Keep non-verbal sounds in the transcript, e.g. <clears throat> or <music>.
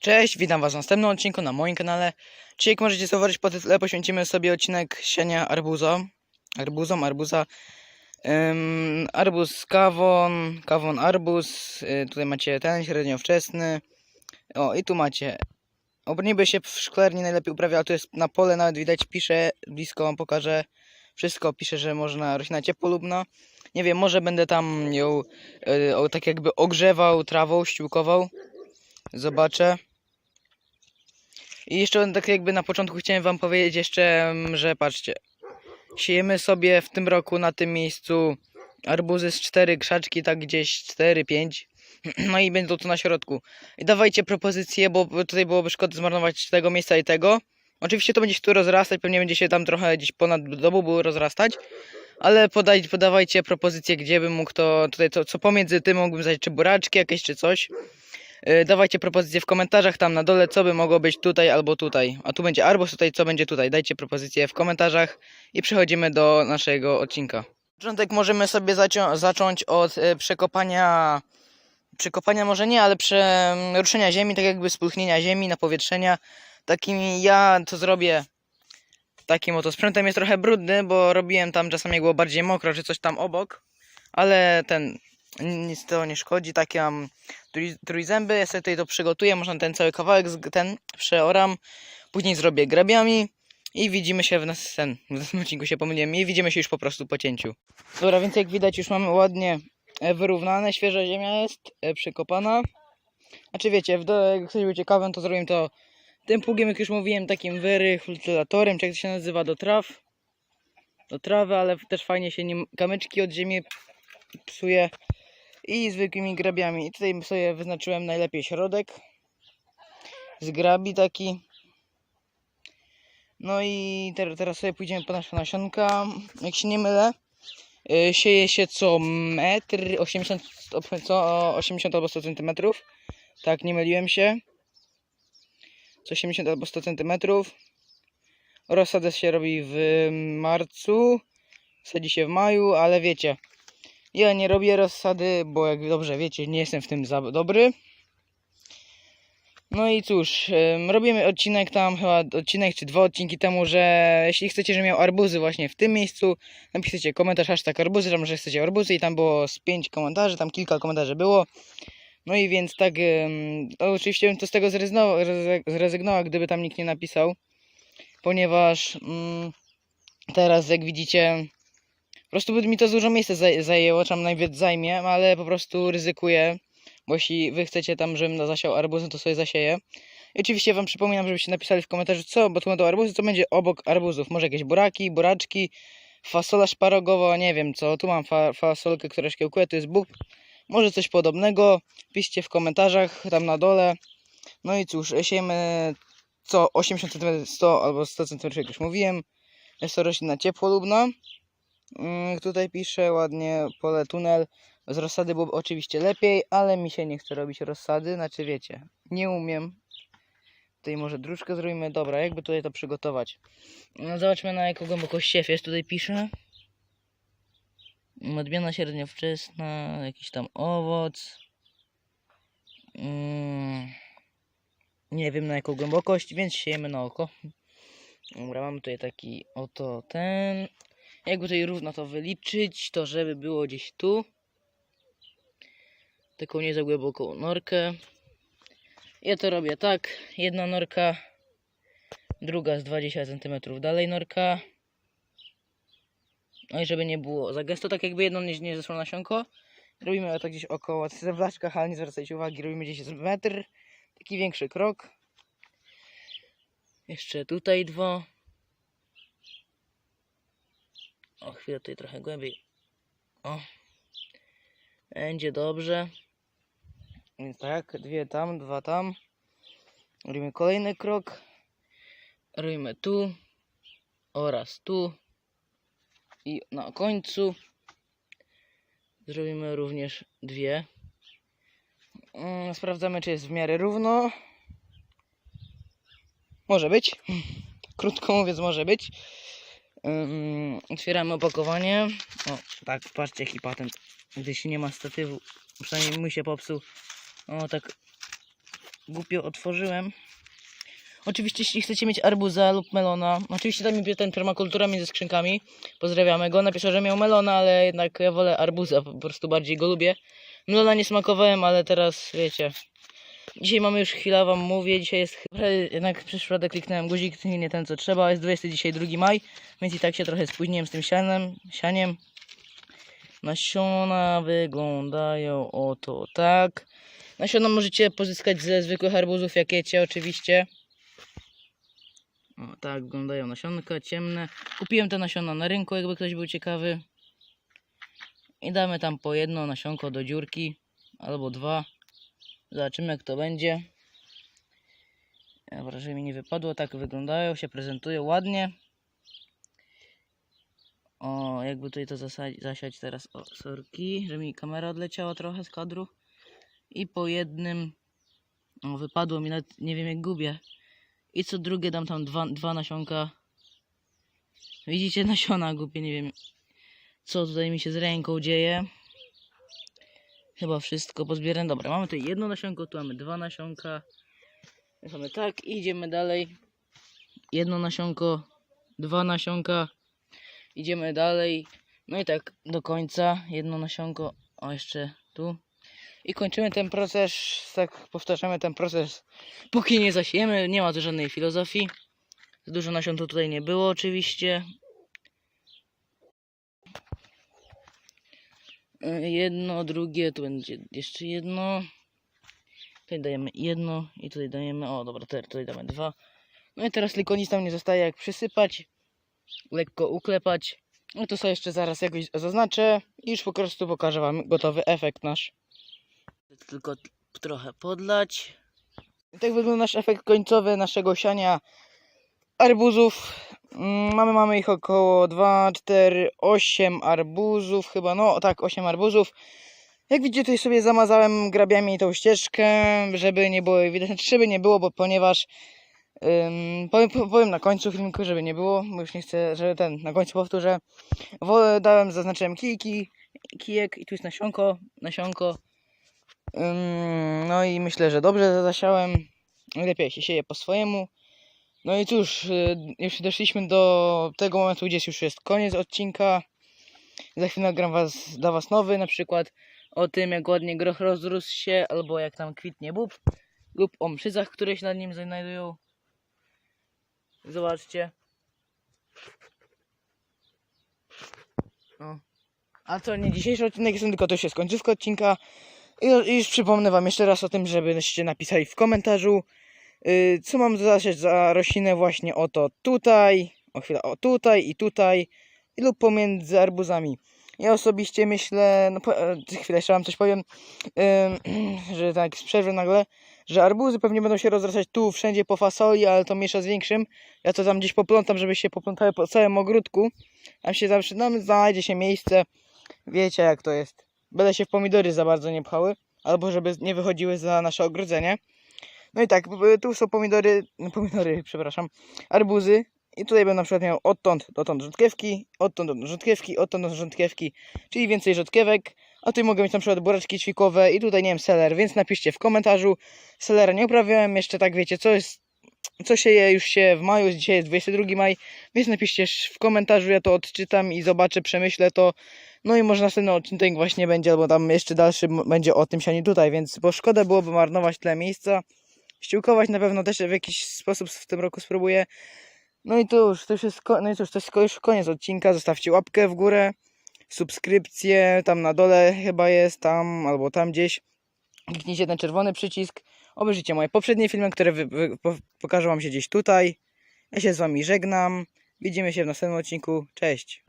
Cześć, witam was w następnym odcinku na moim kanale. Dzisiaj jak możecie zauważyć po tytule poświęcimy sobie odcinek siania arbuza. Arbuzom, arbuza. Ym, arbuz kawon, kawon arbuz. Y, tutaj macie ten średnio wczesny. O i tu macie. Obrniby się w szklarni najlepiej uprawia, ale tu jest na pole nawet widać, pisze, blisko wam pokażę. Wszystko pisze, że można roślina ciepłolubna. Nie wiem, może będę tam ją y, o, tak jakby ogrzewał trawą, ściółkował. Zobaczę. I jeszcze tak jakby na początku chciałem wam powiedzieć jeszcze, mm, że patrzcie. Siejemy sobie w tym roku na tym miejscu arbuzy z cztery krzaczki, tak gdzieś 4-5. <clears throat> No i będą tu na środku. I dawajcie propozycje, bo tutaj byłoby szkoda zmarnować tego miejsca i tego. Oczywiście to będzie się tu rozrastać, pewnie będzie się tam trochę gdzieś ponad było rozrastać. Ale podaj, podawajcie propozycje, gdzie bym mógł to tutaj, co, co pomiędzy tym mógłbym zająć, czy buraczki jakieś, czy coś. Yy, dawajcie propozycje w komentarzach tam na dole, co by mogło być tutaj albo tutaj. A tu będzie arbus, tutaj co będzie tutaj. Dajcie propozycje w komentarzach i przechodzimy do naszego odcinka. Początek możemy sobie zacząć od e, przekopania, przekopania może nie, ale przeruszenia ziemi, tak jakby spulchnienia ziemi, napowietrzenia. Takim ja to zrobię takim oto sprzętem. Jest trochę brudny, bo robiłem tam czasami było bardziej mokro, czy coś tam obok. Ale ten, nic to nie szkodzi. Takie mam trój- trójzęby, ja sobie tutaj to przygotuję, można ten cały kawałek, ten przeoram. Później zrobię grabiami. I widzimy się w, nas, ten, w następnym odcinku się pomyliłem i widzimy się już po prostu po cięciu. Dobra, więc jak widać już mamy ładnie e, wyrównane, świeża ziemia jest e, przekopana. Znaczy wiecie, w do, jak ktoś był ciekawym, to zrobiłem to tym pługiem, jak już mówiłem, takim wyrychlatorem, czy jak to się nazywa, do traw. Do trawy, ale też fajnie się nim kamyczki od ziemi psuje. I zwykłymi grabiami. Tutaj sobie wyznaczyłem najlepiej środek. Z grabi taki. No i ter teraz sobie pójdziemy po nasze nasionka. Jak się nie mylę, yy, sieje się co metr 80, stop- co 80 albo 100 centymetrów. Tak, nie myliłem się. Co 80 albo 100 centymetrów. Rozsadę się robi w marcu. Sadzi się w maju, ale wiecie, ja nie robię rozsady, bo jak dobrze wiecie, nie jestem w tym za dobry. No i cóż, robimy odcinek tam, chyba odcinek czy dwa odcinki temu, że jeśli chcecie, żebym miał arbuzy właśnie w tym miejscu, napiszcie komentarz hashtag arbuzy, tam, że chcecie arbuzy i tam było z pięć komentarzy, tam kilka komentarzy było. No i więc tak, to oczywiście bym to z tego zrezygnował, zre- zrezygnował, gdyby tam nikt nie napisał, ponieważ mm, teraz jak widzicie, po prostu by mi to dużo miejsca zaj- zajęło, tam nawet zajmie, ale po prostu ryzykuję, bo jeśli wy chcecie tam, żebym zasiał arbuzy, to sobie zasieję. I oczywiście wam przypominam, żebyście napisali w komentarzu co, bo tu będą arbuzy, co będzie obok arbuzów. Może jakieś buraki, buraczki, fasola szparogowa, nie wiem co. Tu mam fa fasolkę, która szkiełkuje, to jest bób. Może coś podobnego. Piszcie w komentarzach tam na dole. No i cóż, siejemy co 80 cm, 100 albo 100 cm, jak już mówiłem. Jest to roślina ciepłolubna. Mm, tutaj piszę ładnie pole tunel. Z rozsady byłoby oczywiście lepiej, ale mi się nie chce robić rozsady. Znaczy wiecie, nie umiem. Tutaj może dróżkę zrobimy. Dobra, jakby tutaj to przygotować. No, zobaczmy na jaką głębokość siew jest. Tutaj piszę. Odmiana średnio wczesna, jakiś tam owoc. Mm, nie wiem na jaką głębokość, więc siejemy na oko. Dobra, mamy tutaj taki oto ten. Jakby tutaj równo to wyliczyć, to żeby było gdzieś tu. Taką nie za głęboką norkę. Ja to robię tak. Jedna norka, druga z 20 cm dalej norka. No i żeby nie było za gęsto, tak jakby jedno nie, nie zeszło nasionko. Robimy tak gdzieś około, w zawlaczkach, ale nie zwracajcie uwagi, robimy gdzieś metr. Taki większy krok. Jeszcze tutaj dwa. O, chwilę tutaj trochę głębiej. O. Będzie dobrze. Więc tak, dwie tam, dwa tam. Robimy kolejny krok. Robimy tu. Oraz tu. I na końcu zrobimy również dwie. Mm, Sprawdzamy, czy jest w miarę równo. Może być. <laughs> Krótko mówiąc, może być. Ym, otwieramy opakowanie. O, tak, patrzcie jaki patent. Gdy się nie ma statywu, przynajmniej mój się popsuł. O, tak głupio otworzyłem. Oczywiście, jeśli chcecie mieć arbuza lub melona, oczywiście tam mi ten permakultura między skrzynkami. Pozdrawiamy go. Napisał, że miał melona, ale jednak ja wolę arbuza, po prostu bardziej go lubię. Melona nie smakowałem, ale teraz wiecie. Dzisiaj mamy już chwilę, wam mówię. Dzisiaj jest. trochę Jednak przypadek kliknąłem guzik, nie ten co trzeba. Jest 20 dzisiaj 2 maj, więc i tak się trochę spóźniłem z tym sianem. sianiem. Nasiona wyglądają oto tak. Nasiona możecie pozyskać ze zwykłych arbuzów, jak jecie oczywiście. O, tak wyglądają nasionka ciemne. Kupiłem te nasiona na rynku, jakby ktoś był ciekawy. I damy tam po jedno nasionko do dziurki, albo dwa. Zobaczymy jak to będzie. Dobra, żeby mi nie wypadło, tak wyglądają, się prezentują ładnie. O, jakby tutaj to zasiać teraz. O, sorki, że mi kamera odleciała trochę z kadru. I po jednym. O, wypadło mi, nawet nie wiem jak gubię. I co drugie dam tam dwa, dwa nasionka. Widzicie nasiona głupie, nie wiem co tutaj mi się z ręką dzieje. Chyba wszystko pozbieram. Dobra, mamy tutaj jedno nasionko, tu mamy dwa nasionka. Mamy tak, idziemy dalej. Jedno nasionko, dwa nasionka. Idziemy dalej. No i tak do końca. Jedno nasionko. O, jeszcze tu. I kończymy ten proces, tak powtarzamy ten proces, póki nie zasiejemy. Nie ma tu żadnej filozofii. Dużo nasion tutaj nie było oczywiście. Jedno, drugie, tu będzie jeszcze jedno. Tutaj dajemy jedno i tutaj dajemy, o dobra, tutaj damy dwa. No i teraz tylko nic tam nie zostaje jak przysypać, lekko uklepać. No to sobie jeszcze zaraz jakoś zaznaczę i już po prostu pokażę wam gotowy efekt nasz. Tylko trochę podlać. I tak wygląda nasz efekt końcowy naszego siania arbuzów. Mm, Mamy, mamy ich około 2, 4, 8 arbuzów, chyba no tak, 8 arbuzów. Jak widzicie, tutaj sobie zamazałem grabiami tą ścieżkę, żeby nie było widać, żeby nie było, bo ponieważ ym, powiem, powiem na końcu filmiku, żeby nie było, bo już nie chcę, żeby ten, na końcu powtórzę. Dałem, zaznaczyłem kijki, kijek i tu jest nasionko, nasionko. Ym, no i myślę, że dobrze zasiałem. Lepiej się sieje po swojemu. No i cóż, y, już doszliśmy do tego momentu, gdzie już jest koniec odcinka. Za chwilę nagram was, dla was nowy, na przykład o tym, jak ładnie groch rozrósł się, albo jak tam kwitnie bób, lub o mszycach, które się nad nim znajdują. Zobaczcie. O. A to nie dzisiejszy odcinek, jest tylko to już jest końcówka odcinka. I, już przypomnę wam jeszcze raz o tym, żebyście napisali w komentarzu, co mam zasiać za roślinę właśnie oto tutaj, o chwilę, o tutaj i tutaj, i lub pomiędzy arbuzami. Ja osobiście myślę, no po, e, chwilę jeszcze wam coś powiem, ym, <clears throat> że tak z przerwy nagle, że arbuzy pewnie będą się rozrastać tu, wszędzie po fasoli, ale to miesza z większym. Ja to tam gdzieś poplątam, żeby się poplątały po całym ogródku. Tam się zawsze, tam znajdzie się miejsce. Wiecie jak to jest. Byle się w pomidory za bardzo nie pchały, albo żeby nie wychodziły za nasze ogrodzenie. No i tak, tu są pomidory, pomidory, <laughs> przepraszam, arbuzy. I tutaj będę na przykład miał odtąd dotąd rzodkiewki, odtąd dotąd rzodkiewki, odtąd dotąd rzodkiewki, czyli więcej rzodkiewek. A tutaj mogę mieć na przykład buraczki ćwikowe i tutaj nie wiem, seler, więc napiszcie w komentarzu. Selera nie uprawiałem jeszcze, tak wiecie, co jest, co się je już się w maju, dzisiaj jest 22 maj, więc napiszcie w komentarzu, ja to odczytam i zobaczę, przemyślę to. No i może następny odcinek właśnie będzie, albo tam jeszcze dalszy będzie o tym sianie tutaj, więc bo szkoda byłoby marnować tyle miejsca. Ściółkować na pewno też w jakiś sposób w tym roku spróbuję. No i już, to już jest, no i cóż, to jest już koniec odcinka. Zostawcie łapkę w górę, subskrypcję, tam na dole chyba jest, tam albo tam gdzieś. Kliknijcie ten czerwony przycisk. Obejrzyjcie moje poprzednie filmy, które wy, wy, po, pokażą wam się gdzieś tutaj. Ja się z wami żegnam. Widzimy się w następnym odcinku. Cześć.